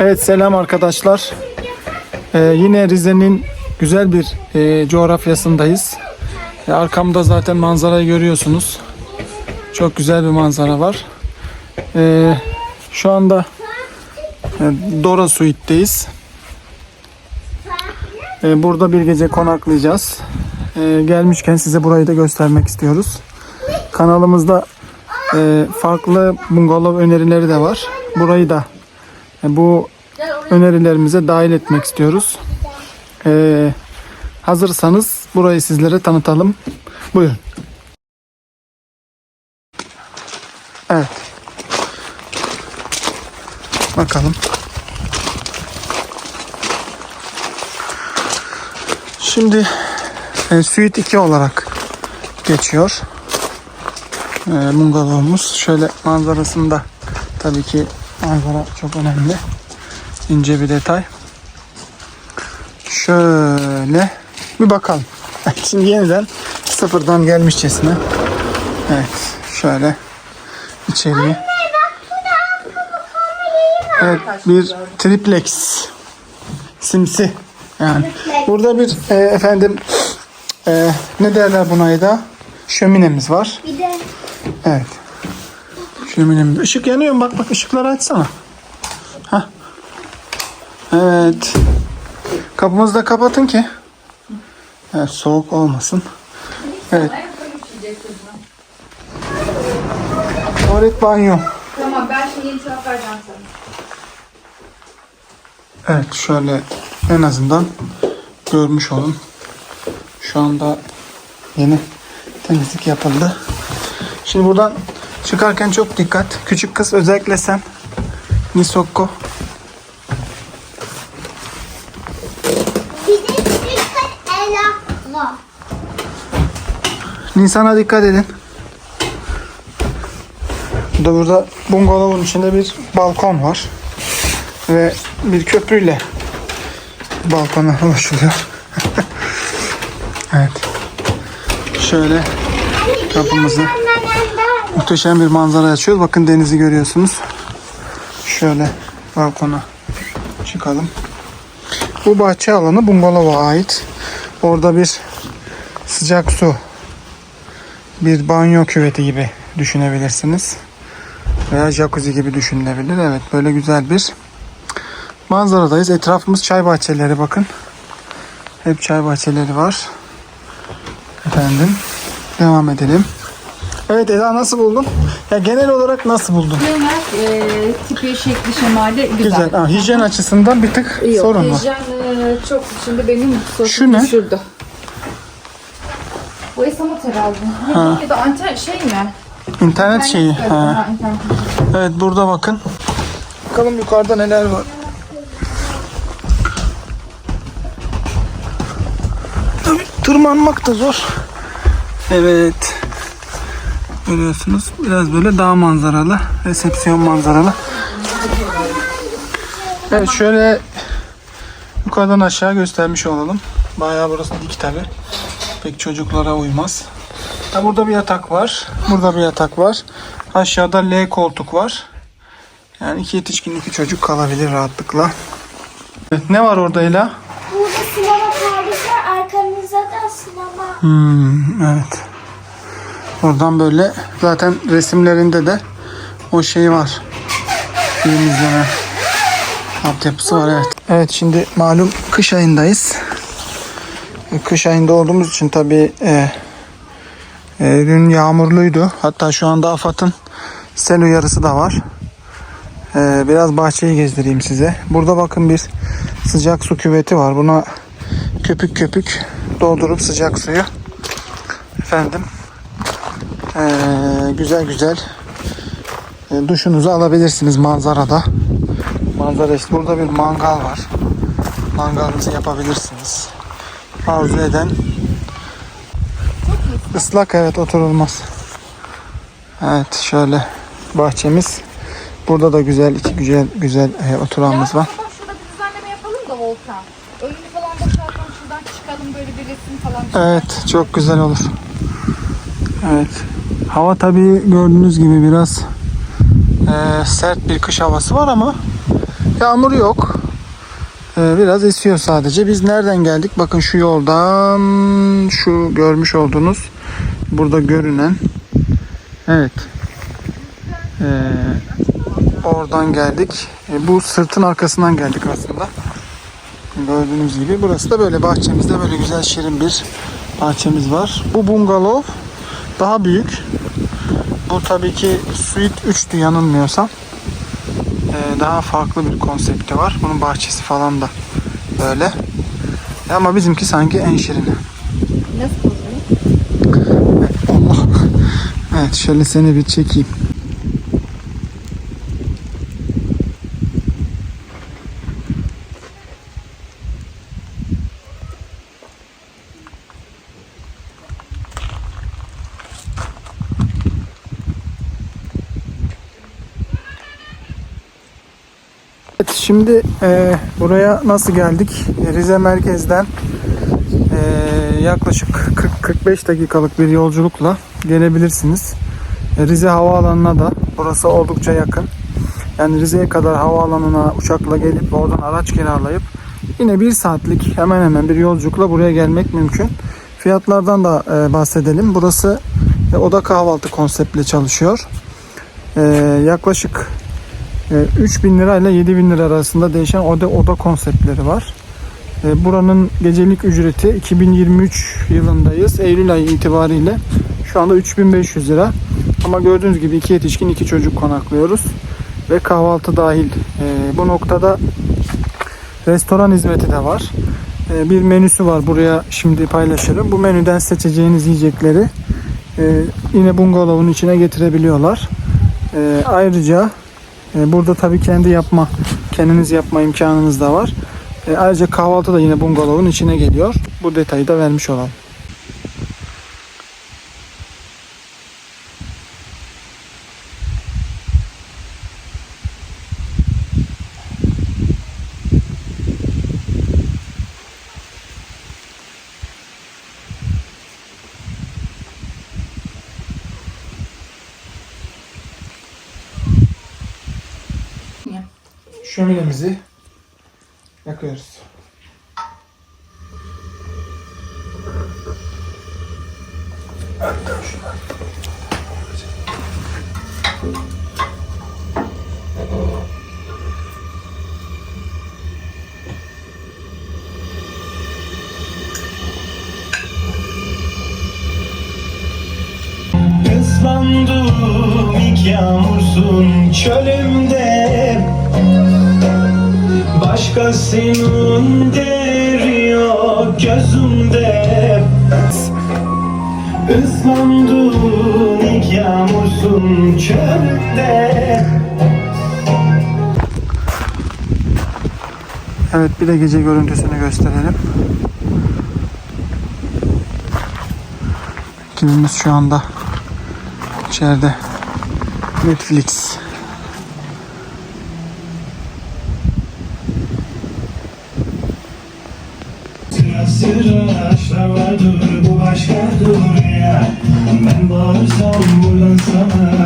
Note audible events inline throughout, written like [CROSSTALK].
Evet selam arkadaşlar. Ee, yine Rize'nin güzel bir e, coğrafyasındayız. E, arkamda zaten manzarayı görüyorsunuz. Çok güzel bir manzara var. E, şu anda e, Dora Suite'deyiz. E, burada bir gece konaklayacağız. E, gelmişken size burayı da göstermek istiyoruz. Kanalımızda e, farklı bungalov önerileri de var. Burayı da bu önerilerimize dahil etmek istiyoruz. Ee, hazırsanız burayı sizlere tanıtalım. Buyurun. Evet. Bakalım. Şimdi e, Suite 2 olarak geçiyor. E, bungalovumuz. Şöyle manzarasında tabii ki manzara çok önemli. İnce bir detay. Şöyle bir bakalım. [LAUGHS] Şimdi yeniden sıfırdan gelmişçesine. Evet şöyle içeriye. Evet bir triplex simsi yani. Burada bir e, efendim e, ne derler buna da şöminemiz var. Bir de Evet. Şöminemiz. Işık yanıyor mu? Bak bak ışıkları açsana. Hah. Evet. Kapımızı da kapatın ki. Evet, soğuk olmasın. Evet. Tuvalet banyo. Tamam ben şimdi yeni vereceğim sana. Evet şöyle en azından görmüş olun. Şu anda yeni temizlik yapıldı. Şimdi buradan çıkarken çok dikkat. Küçük kız özellikle sen. Ela. Nisan'a dikkat edin. Burada, burada bungalovun içinde bir balkon var. Ve bir köprüyle balkona [LAUGHS] ulaşılıyor. [LAUGHS] evet. Şöyle kapımızı muhteşem bir manzara açıyoruz. Bakın denizi görüyorsunuz. Şöyle balkona çıkalım. Bu bahçe alanı bungalova ait. Orada bir sıcak su bir banyo küveti gibi düşünebilirsiniz. Veya jacuzzi gibi düşünülebilir. Evet böyle güzel bir manzaradayız. Etrafımız çay bahçeleri bakın. Hep çay bahçeleri var. Efendim devam edelim. Evet Eda nasıl buldun? Ya genel olarak nasıl buldun? Genel e, tipi, şekli, şemali güzel. Güzel. Ha, hijyen açısından bir tık Yok, sorun var. hijyen e, çok şimdi benim Şu ne? düşürdü. Bu esamat herhalde. Ha. Ya da anten şey mi? İnternet şeyi. Ha. ha, internet. Evet burada bakın. Bakalım yukarıda neler var. Tabii tırmanmak da zor. Evet. Görüyorsunuz biraz böyle dağ manzaralı, resepsiyon manzaralı. Evet şöyle yukarıdan aşağı göstermiş olalım. Bayağı burası dik tabi. Pek çocuklara uymaz. Ha, burada bir yatak var. Burada bir yatak var. Aşağıda L koltuk var. Yani iki yetişkin iki çocuk kalabilir rahatlıkla. Evet, ne var orada Ela? Burada sinema perdesi var. Arkamızda da sinema. Hmm, evet. Oradan böyle zaten resimlerinde de o şey var. Film izleme altyapısı var evet. Evet şimdi malum kış ayındayız. E, Kış ayında olduğumuz için tabii e, e, dün yağmurluydu. Hatta şu anda AFAD'ın sel uyarısı da var. E, biraz bahçeyi gezdireyim size. Burada bakın bir sıcak su küveti var. Buna köpük köpük doldurup sıcak suyu efendim eee, güzel güzel e, duşunuzu alabilirsiniz manzarada. Manzara işte burada bir mangal var. Mangalınızı yapabilirsiniz. Arzu eden ıslak evet oturulmaz. Evet şöyle bahçemiz. Burada da güzel iki güzel güzel e, oturanımız var. Bak şurada bir düzenleme yapalım da Volkan. Önünü falan boşaltalım şuradan çıkalım böyle bir resim falan. Evet çok güzel olur. Evet. Hava tabii gördüğünüz gibi biraz e, sert bir kış havası var ama Yağmur yok. Ee, biraz esiyor sadece. Biz nereden geldik? Bakın şu yoldan şu görmüş olduğunuz burada görünen evet Ee, oradan geldik. Ee, bu sırtın arkasından geldik aslında. Gördüğünüz gibi. Burası da böyle bahçemizde böyle güzel şirin bir bahçemiz var. Bu bungalov daha büyük. Bu tabii ki Suite 3'tü yanılmıyorsam. Ee, daha farklı bir konsepti var. Bunun bahçesi falan da böyle. Ama bizimki sanki en şirini. Nasıl oluyor? Allah. [LAUGHS] Evet şöyle seni bir çekeyim. Şimdi e, buraya nasıl geldik? Rize merkezden e, yaklaşık 40-45 dakikalık bir yolculukla gelebilirsiniz. E, Rize Havaalanı'na da burası oldukça yakın. Yani Rize'ye kadar havaalanına uçakla gelip oradan araç kiralayıp yine bir saatlik hemen hemen bir yolculukla buraya gelmek mümkün. Fiyatlardan da e, bahsedelim. Burası e, oda kahvaltı konseptle çalışıyor. E, yaklaşık 3000 lira ile 7000 lira arasında değişen oda oda konseptleri var. E, Buranın gecelik ücreti 2023 yılındayız. Eylül ayı itibariyle şu anda 3500 lira. Ama gördüğünüz gibi iki yetişkin iki çocuk konaklıyoruz. Ve kahvaltı dahil. E, bu noktada restoran hizmeti de var. E, bir menüsü var. Buraya şimdi paylaşırım. Bu menüden seçeceğiniz yiyecekleri e, yine bungalovun içine getirebiliyorlar. E, ayrıca e, burada tabii kendi yapma, kendiniz yapma imkanınız da var. E, ayrıca kahvaltı da yine bungalovun içine geliyor. Bu detayı da vermiş olalım. Şöminemizi yakıyoruz. Islandım ilk yağmursun çölümde Başkasının yok gözümde Islandım ilk yağmursun çölümde Evet bir de gece görüntüsünü gösterelim. Kimimiz şu anda içeride Netflix. Sıra sıra ağaçlar vardır bu başka dünya Ben bağırsam buradan sana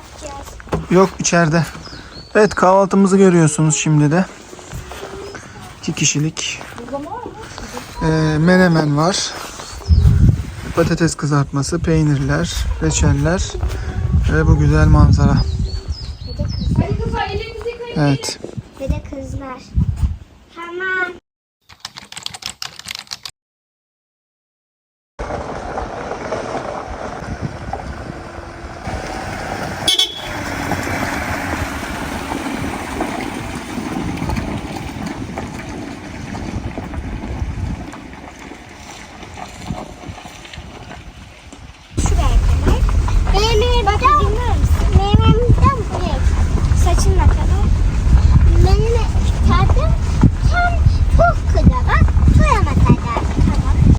yapacağız? Yok içeride. Evet kahvaltımızı görüyorsunuz şimdi de. İki kişilik. Ee, menemen var. Patates kızartması, peynirler, reçeller ve bu güzel manzara. Evet. Ve de kızlar.